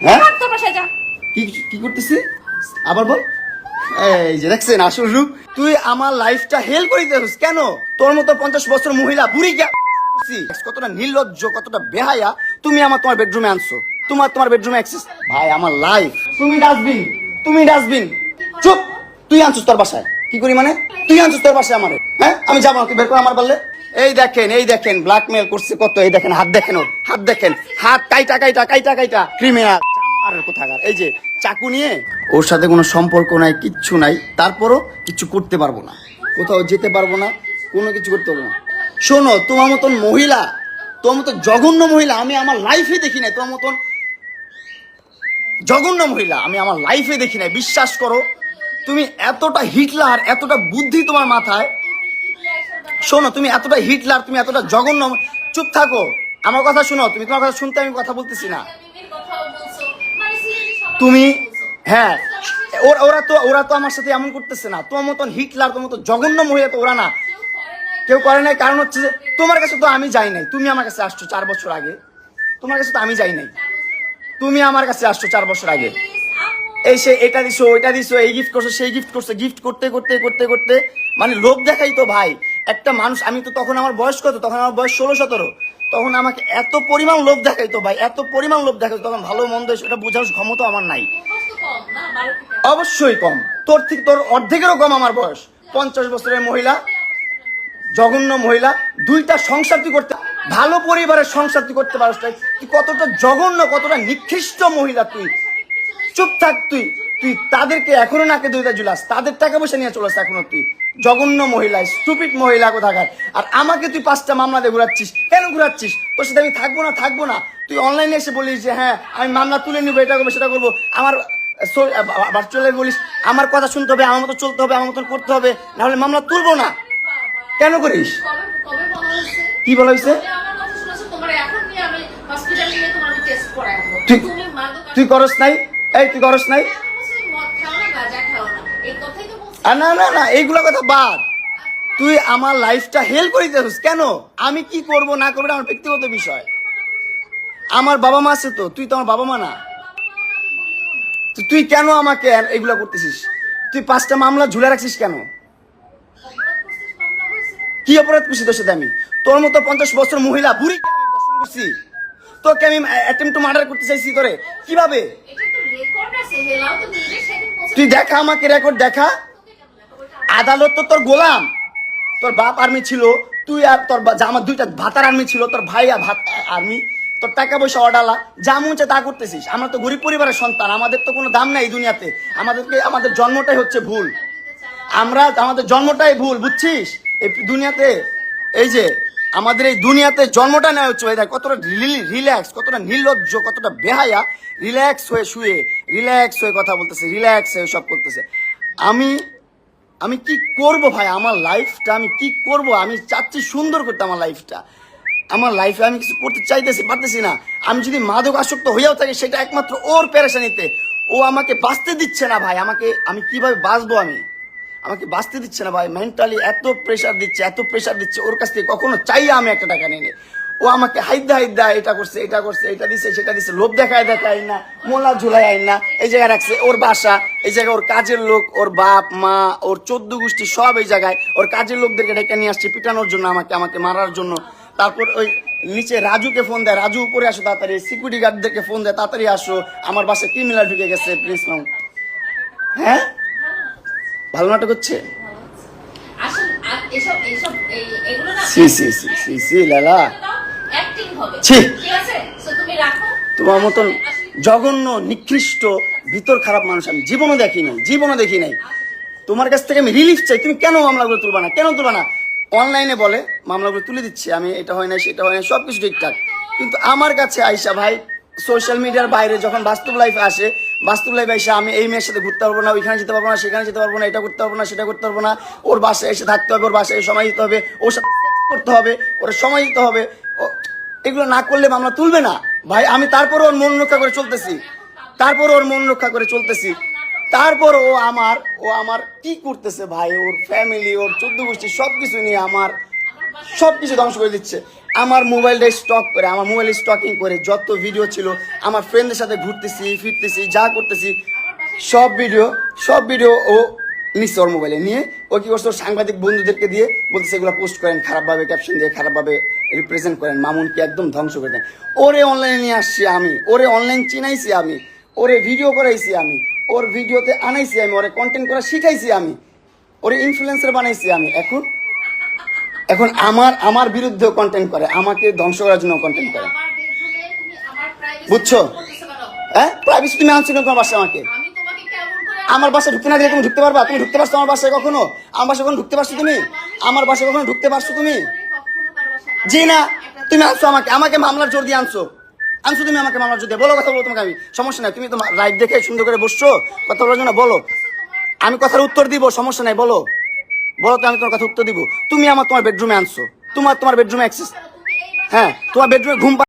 হ্যাঁ? তোর বাসায় যা। কি কি করতেছি? আবার বল। এই যে দেখছেন আসল রূপ। তুই আমার লাইফটা হেল করে দিতেছিস কেন? তোর মতো পঞ্চাশ বছর মহিলা বুড়ি গা কতটা নির্লজ্জ কতটা বেহায়া তুমি আমার তোমার বেডরুমে আনছো। তোমার তোমার বেডরুমে অ্যাক্সেস ভাই আমার লাইফ তুমি ডাস্টবিন তুমি ডাস্টবিন চুপ! তুই আনছিস তোর বাসায়। কি করি মানে? তুই আনছিস তোর বাসায় আমারে। হ্যাঁ? আমি যাব না, তুই বের করে আমার পারলে এই দেখেন এই দেখেন ব্ল্যাকমেল করছে কত। এই দেখেন হাত দেখেন ওর। হাত দেখেন। হাত কাইটা কাইটা কাইটা কাইটা। ক্রিমিনাল কোথাকার। এই যে চাকু নিয়ে ওর সাথে কোনো সম্পর্ক নাই, কিচ্ছু নাই, তারপরও কিছু করতে পারব না। কোথাও যেতে পারব না, কোনো কিছু করতে পারব না। শোনো, তোমার মতন মহিলা, তোমার জঘন্য মহিলা আমি আমার লাইফে দেখি নাই। তোমার মতন জঘন্য মহিলা আমি আমার লাইফে দেখি নাই। বিশ্বাস করো, তুমি এতটা হিটলার, এতটা বুদ্ধি তোমার মাথায়। শোনো, তুমি এতটা হিটলার, তুমি এতটা জঘন্য, চুপ থাকো। আমার কথা শোনো, তুমি তোমার কথা শুনতে আমি কথা বলতেছি না। তুমি হ্যাঁ ওর- তো, ওরা তো আমার সাথে এমন করতেছে না। তোমার মতন হিটলার, তোমার মতো জঘন্য মহিলা তো ওরা না। কেউ করে নাই, কারণ হচ্ছে যে তোমার কাছে তো আমি যাই নাই। তুমি আমার কাছে আসছো চার বছর আগে। তোমার কাছে তো আমি যাই নাই। তুমি আমার কাছে আসছো চার বছর আগে। এই সে এটা দিছো, ওইটা দিছো, এই গিফট করছ, সেই গিফট করছ। গিফট করতে করতে করতে করতে মানে লোভ দেখাই তো ভাই। একটা মানুষ, আমি তো তখন আমার বয়স কত? তখন আমার বয়স ষোলো, সতেরো। তখন আমাকে এত পরিমাণ লোভ দেখাইতো ভাই এত পরিমাণ লোভ দেখাইতো তখন ভালো মন্দ সেটা বোঝার ক্ষমতা আমার নাই। অবশ্যই কম। তোর থেকে তোর অর্ধেকেরও কম আমার বয়স। পঞ্চাশ বছরের মহিলা জঘন্য মহিলা দুইটা সংসার তুই করতে ভালো পরিবারের সংসার তুই করতে পারস। তুই কতটা জঘন্য কতটা নিকৃষ্ট মহিলা তুই। চুপ থাক তুই। তুই তাদেরকে এখনও নাকে দুইটা জুলাস তাদের টাকা পয়সা নিয়ে চলে আসছে এখনও তুই। জঘন্য মহিলা স্টুপিড মহিলা কোথাকার? আর আমাকে তুই পাঁচটা মামলা দিয়ে ঘুরাচ্ছিস কেন ঘুরাচ্ছিস? তোর সাথে আমি থাকব না থাকব না। তুই অনলাইনে এসে বলিস যে হ্যাঁ আমি মামলা তুলে নিবো এটা করব সেটা করব। আমার ভার্চুয়ালে বলিস আমার কথা শুনতে হবে আমার মতো চলতে হবে আমার মতন করতে হবে নাহলে মামলা তুলবো না। কেন করিস? কি বলা হয়েছে? তুই করস নাই? এই তুই করস নাই? না না না এইগুলো কথা বাদ। তুই আমার লাইফটা হেল করে দিতেছিস কেন? আমি কি করব না করব আমার ব্যক্তিগত বিষয়। আমার বাবা মা আছে তো তুই তো আমার বাবা মা না। তুই কেন আমাকে এগুলো করতেছিস? তুই পাঁচটা মামলা ঝুলে রাখছিস কেন? কি অপরাধ করছি তোর সাথে আমি? তোর মতো পঞ্চাশ বছর মহিলা বুড়ি দর্শন করছি? তোকে আমি অ্যাটেম্প টু মার্ডার করতে চাইছি তোরে। কীভাবে? তুই দেখা আমাকে রেকর্ড দেখা? আদালত তো তোর গোলাম। তোর বাপ আর্মি ছিল, তুই আর তোর আমার দুইটা ভাতার আর্মি ছিল, তোর ভাই আর ভাত আর্মি তোর টাকা পয়সা অডালা, যা মন তা করতেছিস। আমরা তো গরিব পরিবারের সন্তান, আমাদের তো কোনো দাম নাই এই দুনিয়াতে। আমাদেরকে আমাদের জন্মটাই হচ্ছে ভুল। আমরা আমাদের জন্মটাই ভুল, বুঝছিস? এই দুনিয়াতে, এই যে, আমাদের এই দুনিয়াতে জন্মটা নেওয়া হচ্ছে দেখ, কতটা রিল্যাক্স, কতটা নির্লজ্জ, কতটা বেহায়া। রিল্যাক্স হয়ে শুয়ে, রিল্যাক্স হয়ে কথা বলতেছে, রিল্যাক্স হয়ে সব করতেছে। আমি আমি কি করব ভাই? আমার লাইফটা আমি কি করব? আমি চাচ্ছি সুন্দর করতে আমার লাইফটা আমার লাইফে আমি কিছু করতে চাইতেছি, পারতেছি না। আমি যদি মাদক আসক্ত হয়েও থাকি, সেটা একমাত্র ওর পেরেশানিতে। ও আমাকে বাঁচতে দিচ্ছে না ভাই। আমাকে, আমি কীভাবে বাঁচবো আমি? আমাকে বাঁচতে দিচ্ছে না ভাই। মেন্টালি এত প্রেশার দিচ্ছে, এত প্রেশার দিচ্ছে। ওর কাছ থেকে কখনো চাইয়া আমি একটা টাকা নিয়ে ও আমাকে হাইদা হাইদা এটা করছে এটা করছে এটা দিছে সেটা দিছে। লোভ দেখায় দেখায় না মোলা ঝুলাই আইন না। এই জায়গায় রাখছে ওর বাসা এই জায়গায় ওর কাজের লোক ওর বাপ মা ওর চোদ্দ গোষ্ঠী সব এই জায়গায়। ওর কাজের লোকদেরকে ডেকে নিয়ে আসছে পিটানোর জন্য আমাকে আমাকে মারার জন্য। তারপর ওই নিচে রাজুকে ফোন দেয় রাজু উপরে আসো তাড়াতাড়ি সিকিউরিটি গার্ডদেরকে ফোন দেয় তাড়াতাড়ি আসো আমার বাসায় ক্রিমিনাল ঢুকে গেছে প্লিজ ম্যাম হ্যাঁ? ভালো নাটক হচ্ছে? সি সি সি সি সি লালা ছি। তোমার মতন জঘন্য নিকৃষ্ট ভিতর খারাপ মানুষ আমি জীবনও দেখি নাই জীবনও দেখি নাই। তোমার কাছ থেকে আমি রিলিফ চাই। তুমি কেন মামলাগুলো তুলবা না? কেন তুলবা না? অনলাইনে বলে মামলাগুলো তুলে দিচ্ছি আমি এটা হয় না সেটা হয় না সব কিছু ঠিকঠাক। কিন্তু আমার কাছে আইসা ভাই সোশ্যাল মিডিয়ার বাইরে যখন বাস্তব লাইফে আসে বাস্তব লাইফে এসে আমি এই মেয়ের সাথে ঘুরতে পারব না ওইখানে যেতে পারব না সেখানে যেতে পারব না এটা করতে পারব না সেটা করতে পারব না ওর বাসায় এসে থাকতে হবে ওর বাসায় সময় দিতে হবে ওর সাথে করতে হবে ওর সময় দিতে হবে। এগুলো না করলে মামলা তুলবে না। ভাই, আমি তারপর ওর মন রক্ষা করে চলতেছি। তারপর ওর মন রক্ষা করে চলতেছি। তারপর ও আমার ও আমার কি করতেছে ভাই? ওর ফ্যামিলি ওর চোদ্দ গোষ্ঠী সব কিছু নিয়ে আমার সব কিছু ধ্বংস করে দিচ্ছে। আমার মোবাইলটা স্টক করে, আমার মোবাইলে স্টকিং করে, যত ভিডিও ছিল, আমার ফ্রেন্ডদের সাথে ঘুরতেছি, ফিরতেছি, যা করতেছি, সব ভিডিও সব ভিডিও ও নিচ্ছে ওর মোবাইলে। নিয়ে ও কি করছে? ওর সাংবাদিক বন্ধুদেরকে দিয়ে বলতেছে, এগুলো পোস্ট করেন, খারাপভাবে ক্যাপশন দিয়ে, খারাপভাবে রিপ্রেজেন্ট করেন মামুনকে একদম ধ্বংস করে দেন। ওরে অনলাইনে নিয়ে আসছি আমি ওরে অনলাইন চিনাইছি আমি ওরে ভিডিও করাইছি আমি ওর ভিডিওতে আনাইছি আমি ওরে কন্টেন্ট করা শিখাইছি আমি ওরে ইনফ্লুয়েন্সার বানাইছি আমি। এখন এখন আমার আমার বিরুদ্ধে কন্টেন্ট করে আমাকে ধ্বংস করার জন্য কন্টেন্ট করে। বুঝছ? হ্যাঁ? প্রাইভেসি তুমি আনছো কেন তোমার বাসায় আমাকে? আমার বাসায় ঢুকতে না দিলে তুমি ঢুকতে পারবা? তুমি ঢুকতে পারছ আমার বাসায় কখনো? আমার বাসায় কখনো ঢুকতে পারছ তুমি? আমার বাসায় কখনো ঢুকতে পারছ তুমি? জি না তুমি আনছো আমাকে আমাকে মামলার জোর দিয়ে আনছো। আনছো তুমি আমাকে মামলার জোর দিয়ে। বলো কথা বলো তোমাকে আমি, সমস্যা নাই। তুমি তো রাইট দেখে সুন্দর করে বসছো, কথা বলার জন্য বলো। আমি কথার উত্তর দিব, সমস্যা নাই, বলো। বলো তো আমি তোমার কথা উত্তর দিব। তুমি আমার তোমার বেডরুমে আনছো। তোমার তোমার বেডরুমে অ্যাক্সেস হ্যাঁ তোমার বেডরুমে ঘুম